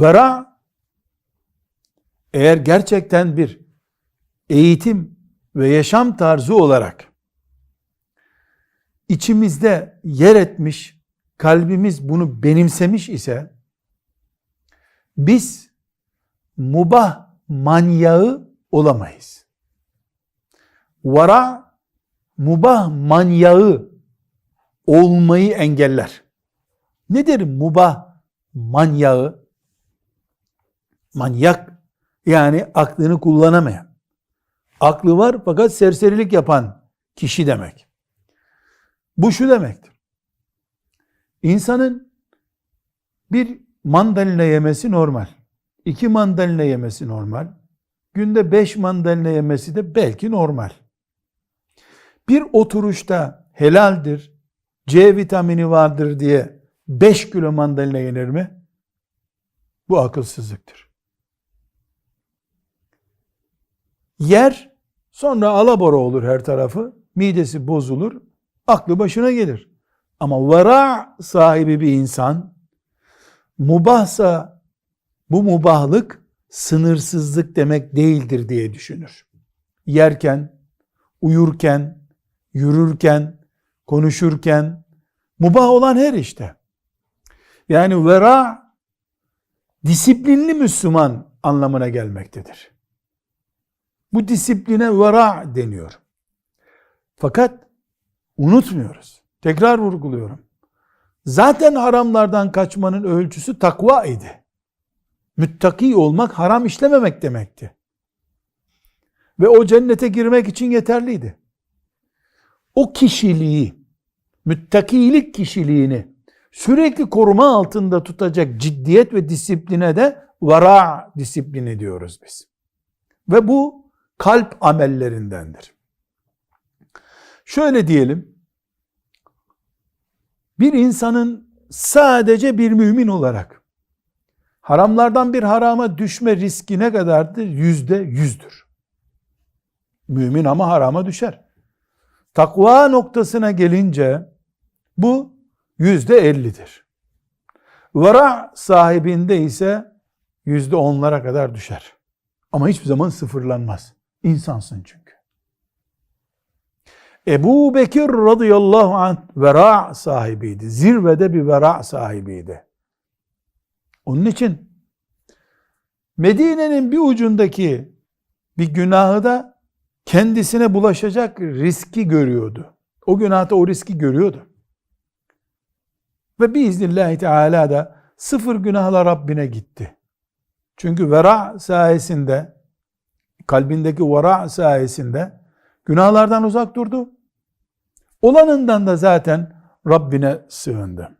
Vera eğer gerçekten bir eğitim ve yaşam tarzı olarak içimizde yer etmiş, kalbimiz bunu benimsemiş ise biz mubah manyağı olamayız. Vara mubah manyağı olmayı engeller. Nedir mubah manyağı? Manyak yani aklını kullanamayan. Aklı var fakat serserilik yapan kişi demek. Bu şu demektir. İnsanın bir mandalina yemesi normal. iki mandalina yemesi normal. Günde beş mandalina yemesi de belki normal. Bir oturuşta helaldir, C vitamini vardır diye 5 kilo mandalina yenir mi? Bu akılsızlıktır. Yer, sonra alabora olur her tarafı, midesi bozulur, aklı başına gelir. Ama vara sahibi bir insan, mubahsa bu mubahlık sınırsızlık demek değildir diye düşünür. Yerken, uyurken, yürürken, konuşurken, mubah olan her işte. Yani vera disiplinli Müslüman anlamına gelmektedir. Bu disipline vera deniyor. Fakat unutmuyoruz. Tekrar vurguluyorum. Zaten haramlardan kaçmanın ölçüsü takva idi. Müttaki olmak haram işlememek demekti. Ve o cennete girmek için yeterliydi. O kişiliği, müttakilik kişiliğini sürekli koruma altında tutacak ciddiyet ve disipline de vara disiplini diyoruz biz. Ve bu kalp amellerindendir. Şöyle diyelim, bir insanın sadece bir mümin olarak haramlardan bir harama düşme riski ne kadardır? Yüzde yüzdür. Mümin ama harama düşer. Takva noktasına gelince bu yüzde ellidir. Vara sahibinde ise yüzde onlara kadar düşer. Ama hiçbir zaman sıfırlanmaz. İnsansın çünkü. Ebu Bekir radıyallahu anh vera sahibiydi. Zirvede bir vera sahibiydi. Onun için Medine'nin bir ucundaki bir günahı da kendisine bulaşacak riski görüyordu. O günahta o riski görüyordu. Ve biiznillahü teala da sıfır günahla Rabbine gitti. Çünkü vera sayesinde, kalbindeki vera sayesinde günahlardan uzak durdu. Olanından da zaten Rabbine sığındı.